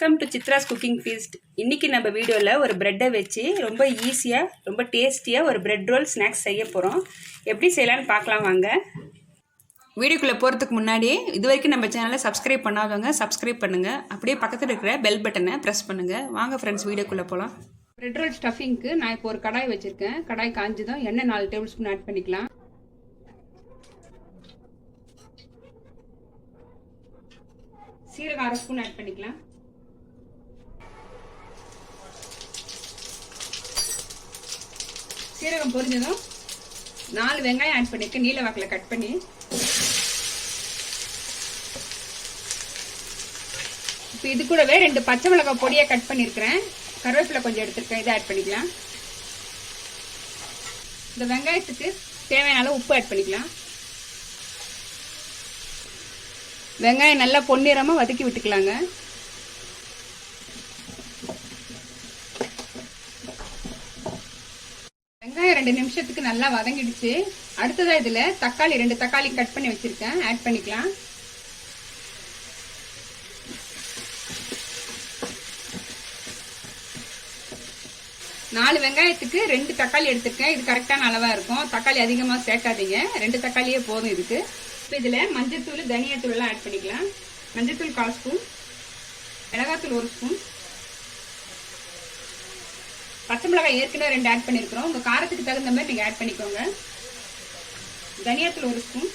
Welcome to Chitra's cooking feast இன்றைக்கி நம்ம வீடியோவில் ஒரு ப்ரெட்டை வச்சு ரொம்ப ஈஸியாக ரொம்ப டேஸ்டியாக ஒரு ப்ரெட் ரோல் ஸ்நாக்ஸ் செய்ய போகிறோம் எப்படி செய்யலான்னு பார்க்கலாம் வாங்க. வீடியோக்குள்ளே போகிறதுக்கு முன்னாடி இது வரைக்கும் நம்ம சேனலை சப்ஸ்கிரைப் பண்ணாதவங்க சப்ஸ்கிரைப் பண்ணுங்கள் அப்படியே பக்கத்தில் இருக்கிற பெல் பட்டனை ப்ரெஸ் பண்ணுங்கள் வாங்க ஃப்ரெண்ட்ஸ் வீடியோக்குள்ளே போகலாம் ப்ரெட் ரோல் ஸ்டஃபிங்க்கு நான் இப்போ ஒரு கடாய் வச்சுருக்கேன். கடாய் காஞ்சதும் எண்ணெய் நாலு டேபிள் ஸ்பூன் ஆட் பண்ணிக்கலாம். சீரகம் அரை ஸ்பூன் ஆட் பண்ணிக்கலாம். சீரகம் பொரிஞ்சதும் நாலு வெங்காயம் ஆட் பண்ணிருக்கேன் நீல வாக்கில் கட் பண்ணி இப்போ இது கூடவே ரெண்டு பச்சை மிளகாய் பொடியை கட் பண்ணியிருக்கிறேன் கருவேப்பிலை கொஞ்சம் எடுத்துருக்கேன். இதை ஆட் பண்ணிக்கலாம். இந்த வெங்காயத்துக்கு தேவையான அளவு உப்பு ஆட் பண்ணிக்கலாம். வெங்காயம் நல்லா பொன்னிறமாக வதக்கி விட்டுக்கலாங்க வெங்காயம் ரெண்டு நிமிஷத்துக்கு நல்லா வதங்கிடுச்சு. அடுத்ததா இதுல தக்காளி ரெண்டு தக்காளி கட் பண்ணி வச்சிருக்கேன். ஆட் பண்ணிக்கலாம். நாலு வெங்காயத்துக்கு ரெண்டு தக்காளி எடுத்திருக்கேன். இது கரெக்டான அளவா இருக்கும். தக்காளி அதிகமா சேர்க்காதீங்க. ரெண்டு தக்காளியே போதும் இதுக்கு. இப்போ இதில் மஞ்சத்தூள் தனியாத்தூள் எல்லாம் ஆட் பண்ணிக்கலாம். மஞ்சத்தூள் கால் ஸ்பூன் மிளகாத்தூள் ஒரு ஸ்பூன். பச்சை மிளகாய் ஏற்கனவே ரெண்டு ஆட் பண்ணியிருக்கிறோம் உங்கள் காரத்துக்கு தகுந்த மாதிரி நீங்கள் ஆட் பண்ணிக்கோங்க. தனியாத்தூள் ஒரு ஸ்பூன்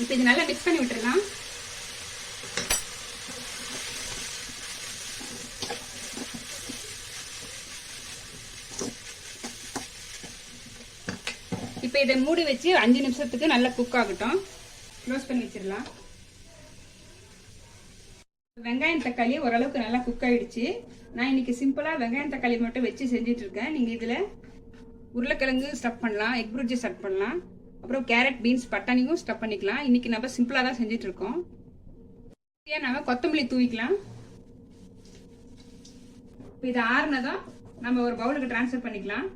இப்போ இது நல்லா மிக்ஸ் பண்ணி விட்டுடலாம் இப்போ இதை மூடி வச்சு அஞ்சு நிமிஷத்துக்கு நல்லா குக் ஆகட்டும். க்ளோஸ் பண்ணி வச்சிடலாம். வெங்காயம் தக்காளி ஓரளவுக்கு நல்லா குக் ஆயிடுச்சு. நான் இன்னைக்கு சிம்பிளாக வெங்காயம் தக்காளி மட்டும் வச்சு செஞ்சுட்டு இருக்கேன் நீங்கள் இதில் உருளைக்கிழங்கு ஸ்டப் பண்ணலாம் எக் புரிஜி ஸ்டப் பண்ணலாம். அப்புறம் கேரட் பீன்ஸ் பட்டாணியும் ஸ்டப் பண்ணிக்கலாம். இன்னைக்கு நம்ம சிம்பிளாக தான் செஞ்சுட்டு இருக்கோம் நம்ம கொத்தமல்லி தூவிக்கலாம். இப்போ இது ஆறுனதும் நம்ம ஒரு பவுலுக்கு ட்ரான்ஸ்ஃபர் பண்ணிக்கலாம்.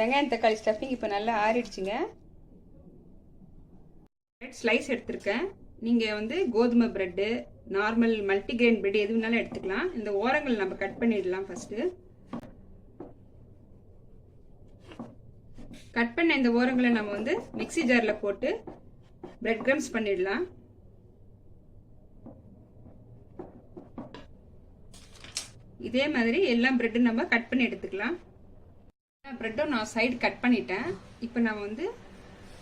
வெங்காயம் தக்காளி ஸ்டஃபிங் இப்போ நல்லா ஆறிடுச்சுங்க. ஸ்லைஸ் எடுத்திருக்கேன். நீங்கள் வந்து கோதுமை ப்ரெட்டு நார்மல் மல்டிகிரெயின் பிரெட் எது வேணாலும் எடுத்துக்கலாம். இந்த ஓரங்கள் நம்ம கட் பண்ணிடலாம் ஃபஸ்ட்டு கட் பண்ண இந்த ஓரங்களை நம்ம வந்து மிக்சி ஜாரில் போட்டு பிரெட் கிரம்ஸ் பண்ணிடலாம். இதே மாதிரி எல்லா ப்ரெட்டும் நம்ம கட் பண்ணி எடுத்துக்கலாம். ப்ரெட்டும் நான் சைடு கட் பண்ணிட்டேன். இப்போ நம்ம வந்து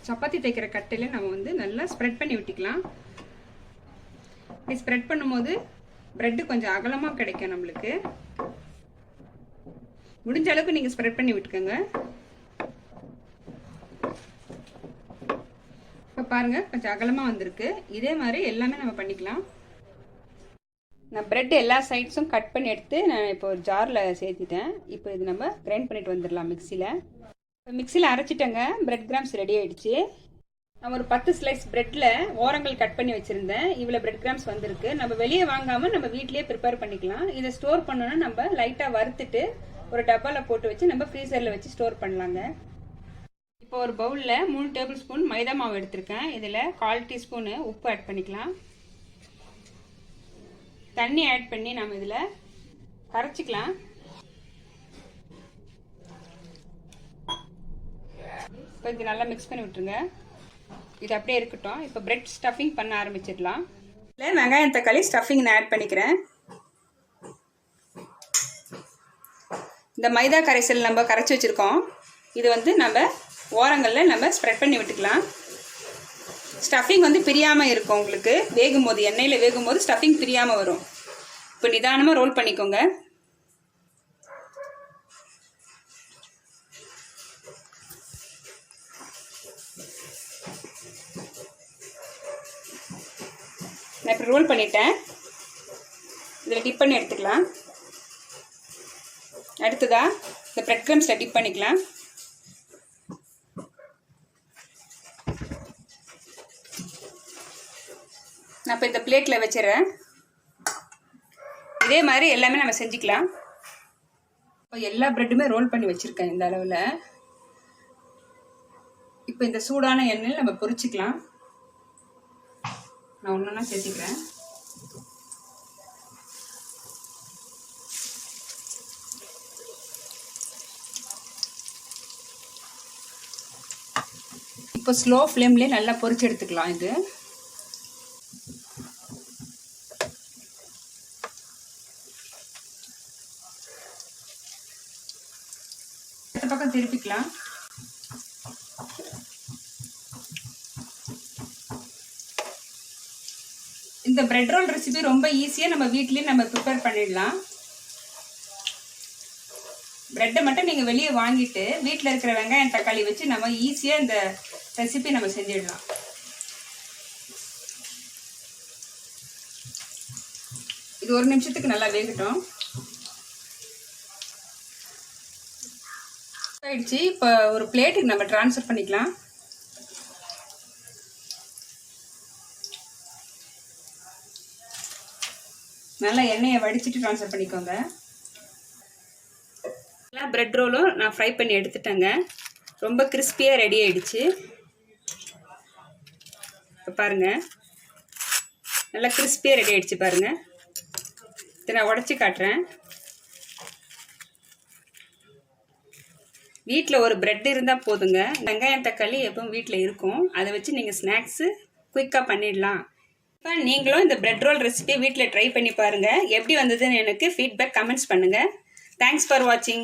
சப்பாத்தி தைக்கிற கட்டையில் நம்ம வந்து நல்லா ஸ்ப்ரெட் பண்ணி விட்டுக்கலாம் இப்படி ஸ்ப்ரெட் பண்ணும்போது ப்ரெட்டு கொஞ்சம் அகலமாக கிடைக்கும் நம்மளுக்கு. முடிஞ்ச அளவுக்கு நீங்கள் ஸ்ப்ரெட் பண்ணி விட்டுக்கோங்க. இப்போ பாருங்கள் கொஞ்சம் அகலமாக வந்திருக்கு. இதே மாதிரி எல்லாமே நம்ம பண்ணிக்கலாம். நான் ப்ரெட் எல்லா சைட்ஸும் கட் பண்ணி எடுத்து நான் இப்போ ஒரு ஜாரில் சேர்த்திட்டேன். இப்போ இது நம்ம கிரைண்ட் பண்ணிட்டு வந்துடலாம் மிக்சியில் இப்போ மிக்சியில் அரைச்சிட்டேங்க. ப்ரெட் கிராம்ஸ் ரெடி ஆகிடுச்சு நான் ஒரு பத்து ஸ்லைஸ் ப்ரெட்டில் ஓரங்கள் கட் பண்ணி வச்சுருந்தேன். இவ்வளோ பிரெட் கிராம்ஸ் வந்திருக்கு. நம்ம வெளியே வாங்காமல் நம்ம வீட்லேயே ப்ரிப்பேர் பண்ணிக்கலாம். இதை ஸ்டோர் பண்ணோன்னா நம்ம லைட்டாக வறுத்துட்டு ஒரு டப்பாவில் போட்டு வச்சு நம்ம ஃப்ரீசரில் வச்சு ஸ்டோர் பண்ணலாங்க. இப்போ ஒரு பவுலில் மூணு டேபிள் ஸ்பூன் மைதா மாவு எடுத்திருக்கேன். இதில் கால் டீஸ்பூனு உப்பு ஆட் பண்ணிக்கலாம். தண்ணி ஆட் பண்ணி நம்ம இதில் கரைச்சிக்கலாம். இப்போ இது நல்லா மிக்ஸ் பண்ணி விட்டுருங்க. இது அப்படியே இருக்கட்டும். இப்போ பிரெட் ஸ்டஃபிங் பண்ண ஆரம்பிச்சிடலாம். இல்லை வெங்காயம் தக்காளி ஸ்டஃபிங் நான் ஆட் பண்ணிக்கிறேன். இந்த மைதா கரைசல் நம்ம கரைச்சி வச்சுருக்கோம். இது வந்து நம்ம ஓரங்களில் நம்ம ஸ்ப்ரெட் பண்ணி விட்டுக்கலாம். ஸ்டஃபிங் வந்து பிரியாமல் இருக்கும் உங்களுக்கு. வேகும் போது எண்ணெயில் வேகும் போது ஸ்டஃபிங் பிரியாமல் வரும். இப்போ நிதானமாக ரோல் பண்ணிக்கோங்க. நான் இப்போ ரோல் பண்ணிட்டேன். இதில் டிப் பண்ணி எடுத்துக்கலாம். அடுத்ததாக இந்த ப்ரெட் க்ரம்ஸில் டிப் பண்ணிக்கலாம். நான் இப்போ இந்த பிளேட்டில் வச்சிடறேன். இதே மாதிரி எல்லாமே நம்ம செஞ்சுக்கலாம். இப்போ எல்லா ப்ரெட்டுமே ரோல் பண்ணி வச்சுருக்கேன் இந்த அளவில். இப்போ இந்த சூடான எண்ணெயில் நம்ம பொரிச்சிக்கலாம். நான் ஒன்றுனா சேர்த்திக்கிறேன். இப்போ ஸ்லோ ஃப்ளேம்லேயே நல்லா பொறிச்சு எடுத்துக்கலாம் இது. பக்கம் திருப்பிக்கலாம். இந்த பிரெட் ரோல் ரெசிபி ரொம்ப ஈஸியாக நம்ம வீட்லேயே நம்ம ப்ரிப்பேர் பண்ணிடலாம். ப்ரெட்டை மட்டும் நீங்கள் வெளியே வாங்கிட்டு வீட்டில் இருக்கிற வெங்காயம் தக்காளி வச்சு நம்ம ஈஸியாக இந்த ரெசிபி நம்ம செஞ்சிடலாம். இது ஒரு நிமிஷத்துக்கு நல்லா வேகட்டும். ஆயிடுச்சு இப்போ ஒரு பிளேட்டுக்கு நம்ம ட்ரான்ஸ்ஃபர் பண்ணிக்கலாம். நல்லா எண்ணெயை வடிச்சிட்டு ட்ரான்ஸ்ஃபர் பண்ணிக்கோங்க. எல்லா ப்ரெட் ரோலும் நான் ஃப்ரை பண்ணி எடுத்துட்டேங்க. ரொம்ப கிறிஸ்பியாக ரெடி ஆயிடுச்சு. பாருங்கள் நல்லா கிறிஸ்பியாக ரெடி ஆயிடுச்சு பாருங்கள் இதை நான் உடச்சி காட்டுறேன். வீட்டில் ஒரு ப்ரெட் இருந்தால் போதுங்க. வெங்காயம் தக்காளி எப்பவும் வீட்டில் இருக்கும். அதை வச்சு நீங்கள் ஸ்நாக்ஸு குயிக்காக பண்ணிடலாம். இப்போ நீங்களும் இந்த பிரெட் ரோல் ரெசிபி வீட்டில் ட்ரை பண்ணி பாருங்கள் எப்படி வந்ததுன்னு எனக்கு ஃபீட்பேக் கமெண்ட்ஸ் பண்ணுங்கள் தேங்க்ஸ் ஃபார் வாட்சிங்